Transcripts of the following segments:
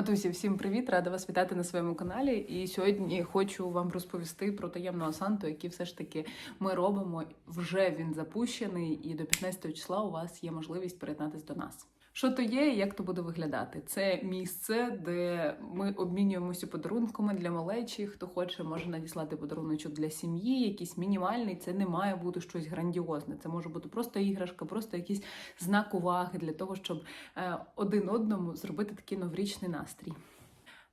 Матусі, всім привіт! Рада вас вітати на своєму каналі. І сьогодні хочу вам розповісти про таємного Санту, який все ж таки ми робимо. Вже він запущений, і до 15 числа у вас є можливість приєднатись до нас. Що то є, і як то буде виглядати? Це місце, де ми обмінюємося подарунками для малечі. Хто хоче, може надіслати подаруночок для сім'ї, якийсь мінімальний. Це не має бути щось грандіозне. Це може бути просто іграшка, просто якийсь знак уваги для того, щоб е, один одному зробити такий новорічний настрій.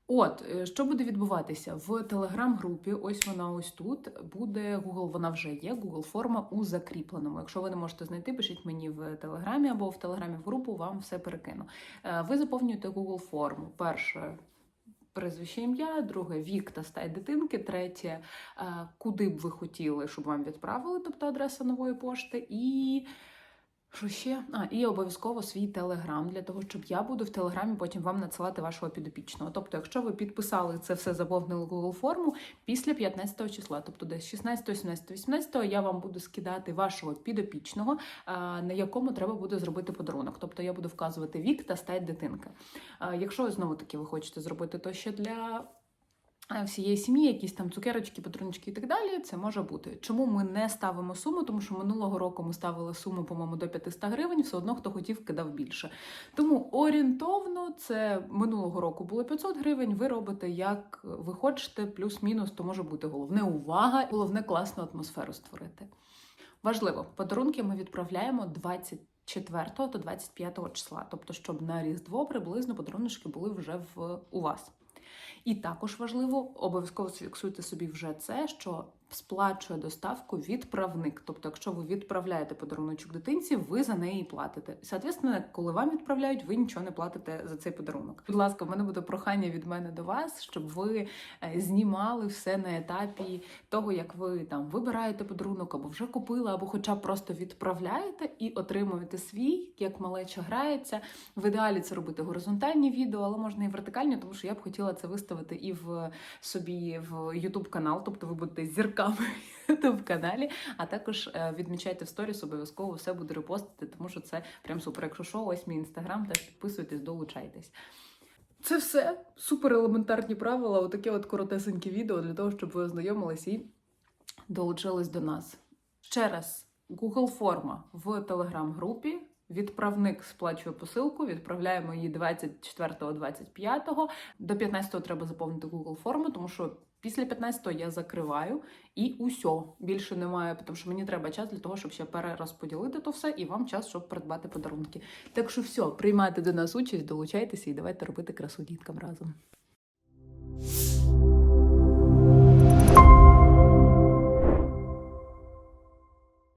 От е, що буде відбуватися в телеграм-групі? Ось вона ось тут буде Google, Вона вже є. Google форма у закріпленому. Якщо ви не можете знайти, пишіть мені в телеграмі або в телеграмі в групу. Вам все перекину. Е, Ви заповнюєте Google форму. Перше. Прізвище ім'я, друге вік та стать дитинки, третє, е, куди б ви хотіли, щоб вам відправили, тобто адреса нової пошти, і що ще? А, і обов'язково свій телеграм для того, щоб я буду в телеграмі потім вам надсилати вашого підопічного. Тобто, якщо ви підписали це все, заповнили Google форму після 15 числа, тобто десь 16, 17, 18, я вам буду скидати вашого підопічного, на якому треба буде зробити подарунок. Тобто я буду вказувати вік та стать дитинки. Якщо знову таки ви хочете зробити то ще для всієї сім'ї, якісь там цукерочки, патруночки і так далі, це може бути. Чому ми не ставимо суму? Тому що минулого року ми ставили суму, по-моєму, до 500 гривень, все одно хто хотів, кидав більше. Тому орієнтовно це минулого року було 500 гривень. Ви робите як ви хочете, плюс-мінус, то може бути головне увага, головне класну атмосферу створити. Важливо, подарунки ми відправляємо 24 та 25 числа, тобто, щоб на Різдво приблизно подарунки були вже в у вас. І також важливо, обов'язково фіксуйте собі вже це, що сплачує доставку відправник. Тобто, якщо ви відправляєте подаруночок дитинці, ви за неї платите. Соответственно, коли вам відправляють, ви нічого не платите за цей подарунок. Будь ласка, в мене буде прохання від мене до вас, щоб ви е, знімали все на етапі того, як ви там вибираєте подарунок, або вже купили, або хоча б просто відправляєте і отримуєте свій, як малеча грається. В ідеалі це робити горизонтальні відео, але можна і вертикальні, тому що я б хотіла це виставити і в собі в YouTube канал, тобто ви будете зірками в каналі, а також е, відмічайте в сторіс, обов'язково все буде репостити, тому що це прям супер. Якщо що, ось мій інстаграм, теж підписуйтесь, долучайтесь. Це все супер елементарні правила. Отаке от коротесеньке відео для того, щоб ви ознайомились і долучились до нас. Ще раз, Google форма в телеграм-групі. Відправник сплачує посилку, відправляємо її 24-25. До 15-го треба заповнити Google форму, тому що після 15-го я закриваю і усьо. Більше немає, тому що мені треба час для того, щоб ще перерозподілити то все, і вам час, щоб придбати подарунки. Так що все, приймайте до нас участь, долучайтеся і давайте робити красу діткам разом.